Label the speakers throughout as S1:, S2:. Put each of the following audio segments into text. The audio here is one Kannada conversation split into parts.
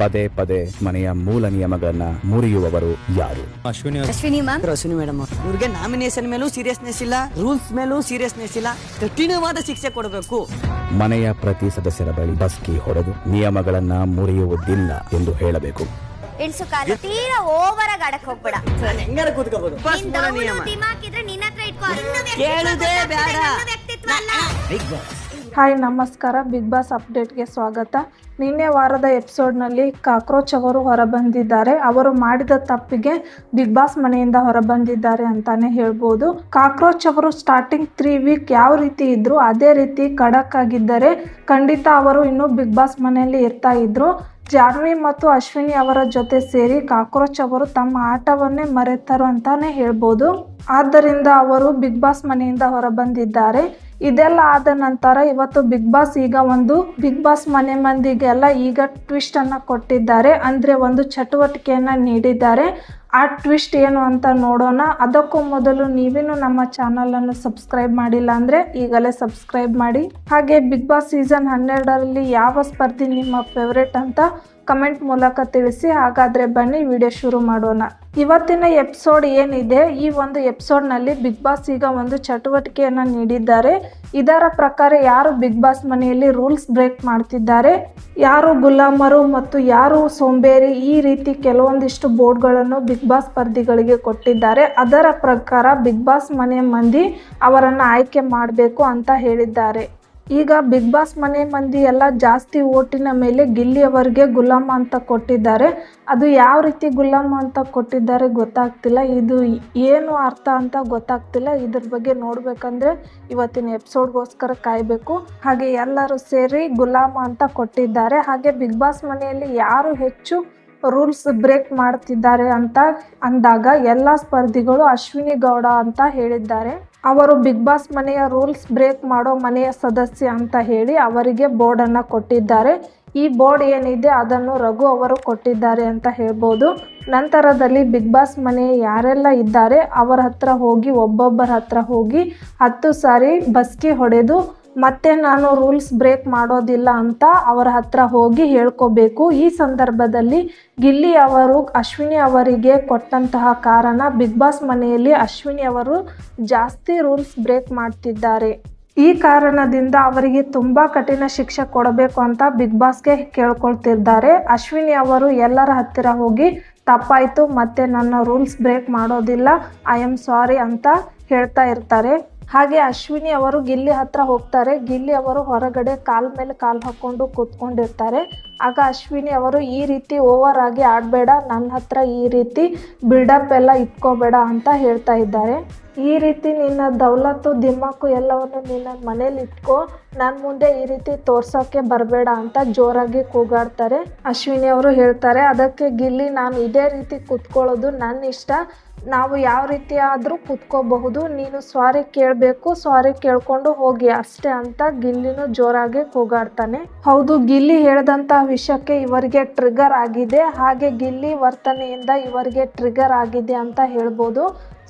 S1: ಪದೇ ಪದೇ ಮನೆಯ ಮೂಲ ನಿಯಮಗಳನ್ನ ಮುರಿಯುವವರು ಯಾರು?
S2: ಅಶ್ವಿನಿ
S3: ಅಶ್ವಿನಿ ಮ್ಯಾಮ್.
S4: ಅಶ್ವಿನಿ ಮೇಡಮ್ ಇವ್ರಿಗೆ ನಾಮಿನೇಷನ್ ಮೇಲೂ ಸೀರಿಯಸ್ನೆಸ್ ಇಲ್ಲ ರೂಲ್ಸ್ ಮೇಲೂ ಸೀರಿಯಸ್ನೆಸ್ ಇಲ್ಲ. ಕಠಿಣವಾದ ಶಿಕ್ಷೆ ಕೊಡಬೇಕು.
S1: ಮನೆಯ ಪ್ರತಿ ಸದಸ್ಯರ ಬಳಿ ಬಸ್ಕಿ ಹೊಡೆದು ನಿಯಮಗಳನ್ನ ಮುರಿಯುವುದಿಲ್ಲ ಎಂದು ಹೇಳಬೇಕು.
S3: ಇಳ್ಸು ಕಾಲ ತೀರಾ ಓವರ್ ಆಗಿ ಆಡಕ್ ಹೋಗ್ಬೇಡ.
S4: ಹೆಂಗಾರ ಕೂತ್ಕೋಬಹುದು
S3: ನಿನ್ ದೌಡು ದಿಮಾಕಿದ್ರೆ ನಿನ್ನ ಹತ್ರ ಇಟ್ಕೋ.
S4: ಕೇಳುದೇ ಬೇಡ.
S3: ವ್ಯಕ್ತಿತ್ವ ಅಲ್ಲ.
S5: ಹಾಯ್, ನಮಸ್ಕಾರ. ಬಿಗ್ ಬಾಸ್ ಅಪ್ಡೇಟ್ಗೆ ಸ್ವಾಗತ. ನಿನ್ನೆ ವಾರದ ಎಪಿಸೋಡ್ನಲ್ಲಿ ಕಾಕ್ರೋಚ್ ಅವರು ಹೊರಬಂದಿದ್ದಾರೆ. ಅವರು ಮಾಡಿದ ತಪ್ಪಿಗೆ ಬಿಗ್ ಬಾಸ್ ಮನೆಯಿಂದ ಹೊರಬಂದಿದ್ದಾರೆ ಅಂತಾನೆ ಹೇಳ್ಬೋದು. ಕಾಕ್ರೋಚ್ ಅವರು ಸ್ಟಾರ್ಟಿಂಗ್ ತ್ರೀ ವೀಕ್ ಯಾವ ರೀತಿ ಇದ್ರು ಅದೇ ರೀತಿ ಖಡಕ್ ಆಗಿದ್ದರೆ. ಖಂಡಿತ ಅವರು ಇನ್ನೂ ಬಿಗ್ ಬಾಸ್ ಮನೆಯಲ್ಲಿ ಇರ್ತಾ ಇದ್ರು. ಜಾನ್ವಿ ಮತ್ತು ಅಶ್ವಿನಿ ಅವರ ಜೊತೆ ಸೇರಿ ಕಾಕ್ರೋಚ್ ಅವರು ತಮ್ಮ ಆಟವನ್ನೇ ಮರೆತರು ಅಂತಾನೆ ಹೇಳ್ಬೋದು. ಆದ್ದರಿಂದ ಅವರು ಬಿಗ್ ಬಾಸ್ ಮನೆಯಿಂದ ಹೊರಬಂದಿದ್ದಾರೆ. ಇದೆಲ್ಲ ಆದ ನಂತರ ಇವತ್ತು ಬಿಗ್ ಬಾಸ್ ಈಗ ಒಂದು ಬಿಗ್ ಬಾಸ್ ಮನೆ ಮಂದಿಗೆಲ್ಲ ಈಗ ಟ್ವಿಸ್ಟ್ ಅನ್ನ ಕೊಟ್ಟಿದ್ದಾರೆ. ಅಂದ್ರೆ ಒಂದು ಚಟುವಟಿಕೆಯನ್ನ ನೀಡಿದ್ದಾರೆ. ಆ ಟ್ವಿಸ್ಟ್ ಏನು ಅಂತ ನೋಡೋಣ. ಅದಕ್ಕೂ ಮೊದಲು ನೀವೇನು ನಮ್ಮ ಚಾನಲ್ ಅನ್ನು ಸಬ್ಸ್ಕ್ರೈಬ್ ಮಾಡಿಲ್ಲ ಅಂದ್ರೆ ಈಗಲೇ ಸಬ್ಸ್ಕ್ರೈಬ್ ಮಾಡಿ. ಹಾಗೆ ಬಿಗ್ ಬಾಸ್ ಸೀಸನ್ ಹನ್ನೆರಡರಲ್ಲಿ ಯಾವ ಸ್ಪರ್ಧಿ ನಿಮ್ಮ ಫೇವ್ರೇಟ್ ಅಂತ ಕಮೆಂಟ್ ಮೂಲಕ ತಿಳಿಸಿ. ಹಾಗಾದ್ರೆ ಬನ್ನಿ ವಿಡಿಯೋ ಶುರು ಮಾಡೋಣ. ಇವತ್ತಿನ ಎಪಿಸೋಡ್ ಏನಿದೆ? ಈ ಒಂದು ಎಪಿಸೋಡ್ನಲ್ಲಿ ಬಿಗ್ ಬಾಸ್ ಈಗ ಒಂದು ಚಟುವಟಿಕೆಯನ್ನು ನೀಡಿದ್ದಾರೆ. ಇದರ ಪ್ರಕಾರ ಯಾರು ಬಿಗ್ ಬಾಸ್ ಮನೆಯಲ್ಲಿ ರೂಲ್ಸ್ ಬ್ರೇಕ್ ಮಾಡ್ತಿದ್ದಾರೆ? ಯಾರು ಗುಲಾಮರು ಮತ್ತು ಯಾರು ಸೋಂಬೇರಿ? ಈ ರೀತಿ ಕೆಲವೊಂದಿಷ್ಟು ಬೋರ್ಡ್ಗಳನ್ನು ಬಿಗ್ ಬಾಸ್ ಸ್ಪರ್ಧಿಗಳಿಗೆ ಕೊಟ್ಟಿದ್ದಾರೆ. ಅದರ ಪ್ರಕಾರ ಬಿಗ್ ಬಾಸ್ ಮನೆ ಮಂದಿ ಅವರನ್ನು ಆಯ್ಕೆ ಮಾಡಬೇಕು ಅಂತ ಹೇಳಿದ್ದಾರೆ. ಈಗ ಬಿಗ್ ಬಾಸ್ ಮನೆ ಮಂದಿ ಎಲ್ಲ ಜಾಸ್ತಿ ಓಟಿನ ಮೇಲೆ ಗಿಲ್ಲಿ ಅವರಿಗೆ ಗುಲಾಮ ಅಂತ ಕೊಟ್ಟಿದ್ದಾರೆ. ಅದು ಯಾವ ರೀತಿ ಗುಲಾಮ ಅಂತ ಕೊಟ್ಟಿದ್ದಾರೆ ಗೊತ್ತಾಗ್ತಿಲ್ಲ. ಇದು ಏನು ಅರ್ಥ ಅಂತ ಗೊತ್ತಾಗ್ತಿಲ್ಲ. ಇದ್ರ ಬಗ್ಗೆ ನೋಡಬೇಕಂದ್ರೆ ಇವತ್ತಿನ ಎಪಿಸೋಡ್ಗೋಸ್ಕರ ಕಾಯಬೇಕು. ಹಾಗೆ ಎಲ್ಲರೂ ಸೇರಿ ಗುಲಾಮ ಅಂತ ಕೊಟ್ಟಿದ್ದಾರೆ. ಹಾಗೆ ಬಿಗ್ ಬಾಸ್ ಮನೆಯಲ್ಲಿ ಯಾರು ಹೆಚ್ಚು ರೂಲ್ಸ್ ಬ್ರೇಕ್ ಮಾಡ್ತಿದ್ದಾರೆ ಅಂತ ಅಂದಾಗ ಎಲ್ಲ ಸ್ಪರ್ಧಿಗಳು ಅಶ್ವಿನಿ ಗೌಡ ಅಂತ ಹೇಳಿದ್ದಾರೆ. ಅವರು ಬಿಗ್ ಬಾಸ್ ಮನೆಯ ರೂಲ್ಸ್ ಬ್ರೇಕ್ ಮಾಡೋ ಮನೆಯ ಸದಸ್ಯ ಅಂತ ಹೇಳಿ ಅವರಿಗೆ ಬೋರ್ಡನ್ನು ಕೊಟ್ಟಿದ್ದಾರೆ. ಈ ಬೋರ್ಡ್ ಏನಿದೆ ಅದನ್ನು ರಘು ಅವರು ಕೊಟ್ಟಿದ್ದಾರೆ ಅಂತ ಹೇಳ್ಬೋದು. ನಂತರದಲ್ಲಿ ಬಿಗ್ ಬಾಸ್ ಮನೆ ಯಾರೆಲ್ಲ ಇದ್ದಾರೆ ಅವರ ಹತ್ರ ಹೋಗಿ, ಒಬ್ಬೊಬ್ಬರ ಹತ್ರ ಹೋಗಿ ಹತ್ತು ಸಾರಿ ಬಸ್ಕಿ ಹೊಡೆದು ಮತ್ತೆ ನಾನು ರೂಲ್ಸ್ ಬ್ರೇಕ್ ಮಾಡೋದಿಲ್ಲ ಅಂತ ಅವರ ಹತ್ರ ಹೋಗಿ ಹೇಳ್ಕೋಬೇಕು. ಈ ಸಂದರ್ಭದಲ್ಲಿ ಗಿಲ್ಲಿ ಅವರು, ಅಶ್ವಿನಿ ಅವರಿಗೆ ಕೊಟ್ಟಂತಹ ಕಾರಣ ಬಿಗ್ ಬಾಸ್ ಮನೆಯಲ್ಲಿ ಅಶ್ವಿನಿ ಅವರು ಜಾಸ್ತಿ ರೂಲ್ಸ್ ಬ್ರೇಕ್ ಮಾಡ್ತಿದ್ದಾರೆ. ಈ ಕಾರಣದಿಂದ ಅವರಿಗೆ ತುಂಬ ಕಠಿಣ ಶಿಕ್ಷೆ ಕೊಡಬೇಕು ಅಂತ ಬಿಗ್ ಬಾಸ್ಗೆ ಕೇಳ್ಕೊಳ್ತಿದ್ದಾರೆ. ಅಶ್ವಿನಿ ಅವರು ಎಲ್ಲರ ಹತ್ತಿರ ಹೋಗಿ ತಪ್ಪಾಯಿತು, ಮತ್ತೆ ನನ್ನ ರೂಲ್ಸ್ ಬ್ರೇಕ್ ಮಾಡೋದಿಲ್ಲ ಐ ಆಮ್ ಸಾರಿ ಅಂತ ಹೇಳ್ತಾ ಇರ್ತಾರೆ. ಹಾಗೆ ಅಶ್ವಿನಿ ಅವರು ಗಿಲ್ಲಿ ಹತ್ರ ಹೋಗ್ತಾರೆ. ಗಿಲ್ಲಿ ಅವರು ಹೊರಗಡೆ ಕಾಲ್ ಮೇಲೆ ಕಾಲ್ ಹಾಕೊಂಡು ಕೂತ್ಕೊಂಡಿರ್ತಾರೆ. ಆಗ ಅಶ್ವಿನಿ ಅವರು, ಈ ರೀತಿ ಓವರ್ ಆಗಿ ಆಡಬೇಡ. ನನ್ನ ಹತ್ರ ಈ ರೀತಿ ಬಿಲ್ಡಪ್ ಎಲ್ಲ ಇಟ್ಕೋಬೇಡ ಅಂತ ಹೇಳ್ತಾ ಇದ್ದಾರೆ. ಈ ರೀತಿ ನಿನ್ನ ದೌಲತ್ತು ದಿಮ್ಮಕ್ಕು ಎಲ್ಲವನ್ನು ನಿನ್ನ ಮನೇಲಿ ಇಟ್ಕೋ. ನನ್ನ ಮುಂದೆ ಈ ರೀತಿ ತೋರ್ಸೋಕ್ಕೆ ಬರಬೇಡ ಅಂತ ಜೋರಾಗಿ ಕೂಗಾಡ್ತಾರೆ. ಅಶ್ವಿನಿ ಅವರು ಹೇಳ್ತಾರೆ, ಅದಕ್ಕೆ ಗಿಲ್ಲಿ, ನಾನು ಇದೇ ರೀತಿ ಕೂತ್ಕೊಳ್ಳೋದು ನನ್ನ ಇಷ್ಟ. ನಾವು ಯಾವ ರೀತಿ ಆದರೂ ಕುತ್ಕೋಬಹುದು. ನೀನು ಸ್ವಾರಿ ಕೇಳಬೇಕು ಸ್ವಾರಿ ಕೇಳ್ಕೊಂಡು ಹೋಗಿ. ಅಷ್ಟೇ ಅಂತ ಗಿಲ್ಲಿನೂ ಜೋರಾಗಿ ಕೂಗಾಡ್ತಾನೆ. ಹೌದು, ಗಿಲ್ಲಿ ಹೇಳಿದಂಥ ವಿಷಯಕ್ಕೆ ಇವರಿಗೆ ಟ್ರಿಗರ್ ಆಗಿದೆ. ಹಾಗೆ ಗಿಲ್ಲಿ ವರ್ತನೆಯಿಂದ ಇವರಿಗೆ ಟ್ರಿಗರ್ ಆಗಿದೆ ಅಂತ ಹೇಳ್ಬೋದು.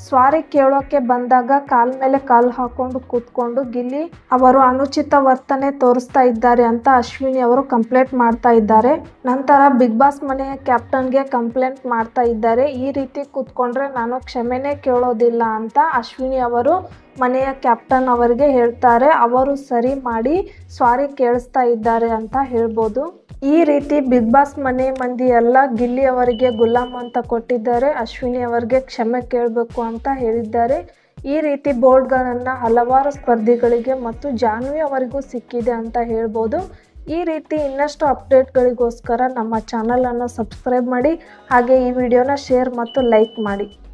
S5: ಸ್ವಾರಿ ಕೇಳೋಕೆ ಬಂದಾಗ ಕಾಲ್ ಮೇಲೆ ಕಾಲ್ ಹಾಕೊಂಡು ಕೂತ್ಕೊಂಡು, ಗಿಲ್ಲಿ, ಅವರು ಅನುಚಿತ ವರ್ತನೆ ತೋರಿಸ್ತಾ ಇದ್ದಾರೆ ಅಂತ ಅಶ್ವಿನಿ ಅವರು ಕಂಪ್ಲೇಂಟ್ ಮಾಡ್ತಾ ಇದ್ದಾರೆ. ನಂತರ ಬಿಗ್ ಬಾಸ್ ಮನೆಯ ಕ್ಯಾಪ್ಟನ್ಗೆ ಕಂಪ್ಲೇಂಟ್ ಮಾಡ್ತಾ ಇದ್ದಾರೆ. ಈ ರೀತಿ ಕೂತ್ಕೊಂಡ್ರೆ ನಾನು ಕ್ಷಮೆನೇ ಕೇಳೋದಿಲ್ಲ ಅಂತ ಅಶ್ವಿನಿ ಅವರು ಮನೆಯ ಕ್ಯಾಪ್ಟನ್ ಅವರಿಗೆ ಹೇಳ್ತಾರೆ. ಅವರು ಸರಿ ಮಾಡಿ ಸ್ವಾರಿ ಕೇಳಿಸ್ತಾ ಇದ್ದಾರೆ ಅಂತ ಹೇಳ್ಬೋದು. ಈ ರೀತಿ ಬಿಗ್ ಬಾಸ್ ಮನೆ ಮಂದಿ ಎಲ್ಲ ಗಿಲ್ಲಿ ಅವರಿಗೆ ಗುಲಾಮ್ ಅಂತ ಕೊಟ್ಟಿದ್ದಾರೆ. ಅಶ್ವಿನಿ ಅವರಿಗೆ ಕ್ಷಮೆ ಕೇಳಬೇಕು ಅಂತ ಹೇಳಿದ್ದಾರೆ. ಈ ರೀತಿ ಬೋರ್ಡ್ಗಳನ್ನು ಹಲವಾರು ಸ್ಪರ್ಧಿಗಳಿಗೆ ಮತ್ತು ಜಾನ್ವಿ ಅವರಿಗೂ ಸಿಕ್ಕಿದೆ ಅಂತ ಹೇಳ್ಬೋದು. ಈ ರೀತಿ ಇನ್ನಷ್ಟು ಅಪ್ಡೇಟ್ಗಳಿಗೋಸ್ಕರ ನಮ್ಮ ಚಾನಲನ್ನು ಸಬ್ಸ್ಕ್ರೈಬ್ ಮಾಡಿ, ಹಾಗೆ ಈ ವಿಡಿಯೋನ ಶೇರ್ ಮತ್ತು ಲೈಕ್ ಮಾಡಿ.